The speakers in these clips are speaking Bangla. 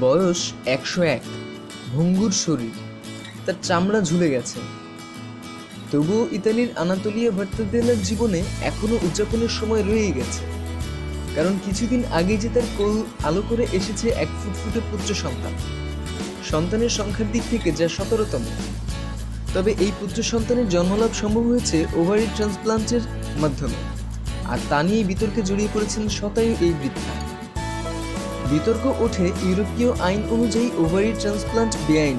বয়স একশো এক। ভঙ্গুর শরীর। তার চামড়া ঝুলে গেছে। তবুও ইতালির আনাতোলিয়া ভট্টাদেলার জীবনে এখনও উদযাপনের সময় রয়েই গেছে। কারণ কিছুদিন আগে যে তার কোল আলো করে এসেছে এক ফুটফুটে পুত্র সন্তান। সন্তানের সংখ্যার দিক থেকে যা সতেরোতম। তবে এই পুত্র সন্তানের জন্মলাভ সম্ভব হয়েছে ওভারি ট্রান্সপ্লান্টের মাধ্যমে। আর তা নিয়ে বিতর্কে জড়িয়ে পড়েছেন শতায়ু এই বৃদ্ধা। বিতর্ক ওঠে ইউরোপীয় আইন অনুযায়ী ওভারি ট্রান্সপ্লান্ট বেআইন।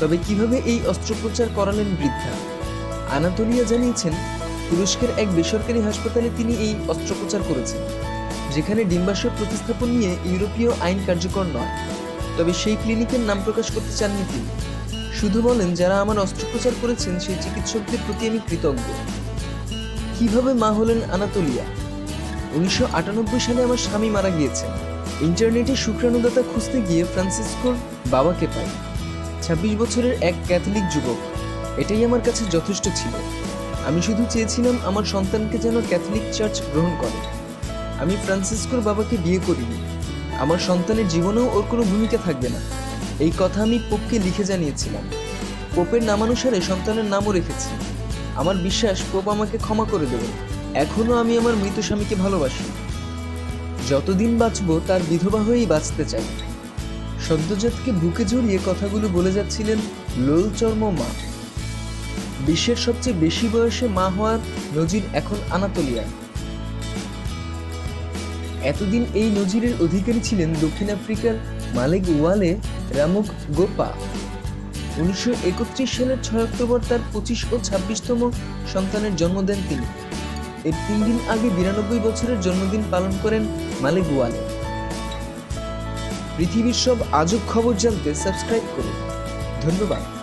তবে কীভাবে এই অস্ত্রোপচার করালেন বৃদ্ধা? আনাতোলিয়া জানিয়েছেন, তুরস্কের এক বেসরকারি হাসপাতালে তিনি এই অস্ত্রোপচার করেছেন, যেখানে ডিম্বাশয় প্রতিস্থাপন নিয়ে ইউরোপীয় আইন কার্যকর নয়। তবে সেই ক্লিনিকের নাম প্রকাশ করতে চাননি তিনি। শুধু বলেন, যারা আমার অস্ত্রোপচার করেছেন, সেই চিকিৎসকদের প্রতি আমি কৃতজ্ঞ। কীভাবে মা হলেন আনাতোলিয়া? উনিশশো আটানব্বই সালে আমার স্বামী মারা গিয়েছেন। ইন্টারনেটে শুক্রাণুদাতা খুঁজতে গিয়ে ফ্রান্সিসকোর বাবাকে পাই ছাব্বিশ বছরের এক ক্যাথলিক যুবক। এটাই আমার কাছে যথেষ্ট ছিল। আমি শুধু চেয়েছিলাম আমার সন্তানকে যেন ক্যাথলিক চার্চ গ্রহণ করে। আমি ফ্রান্সিসকোর বাবাকে বিয়ে করিনি। আমার সন্তানের জীবনেও ওর কোনো ভূমিকা থাকবে না। এই কথা আমি পোপকে লিখে জানিয়েছিলাম। পোপের নামানুসারে সন্তানের নামও রেখেছি। আমার বিশ্বাস, পোপ আমাকে ক্ষমা করে দেবেন এখনও আমি আমার মৃত স্বামীকে ভালোবাসি। যতদিন বাঁচবো, তার বিধবা হয়েই বাঁচতে চাই। সদ্যজাতকে বুকে জড়িয়ে কথাগুলো বলে যাচ্ছিলেন লোল চর্ম মা। বিশ্বের সবচেয়ে বেশি বয়সে মা হওয়ার নজির এখন আনাতোলিয়ায়। এতদিন এই নজিরের অধিকারী ছিলেন দক্ষিণ আফ্রিকার মালেক ওয়ালে রামুক গোপা। উনিশশো একত্রিশ সালের ছয় অক্টোবর তার পঁচিশ ও ছাব্বিশতম সন্তানের জন্ম দেন তিনি। এর তিন দিন আগে বিরানব্বই বছরের জন্মদিন পালন করেন মালিক ওয়ালে। পৃথিবীর সব আজব খবর জানতে সাবস্ক্রাইব করুন। ধন্যবাদ।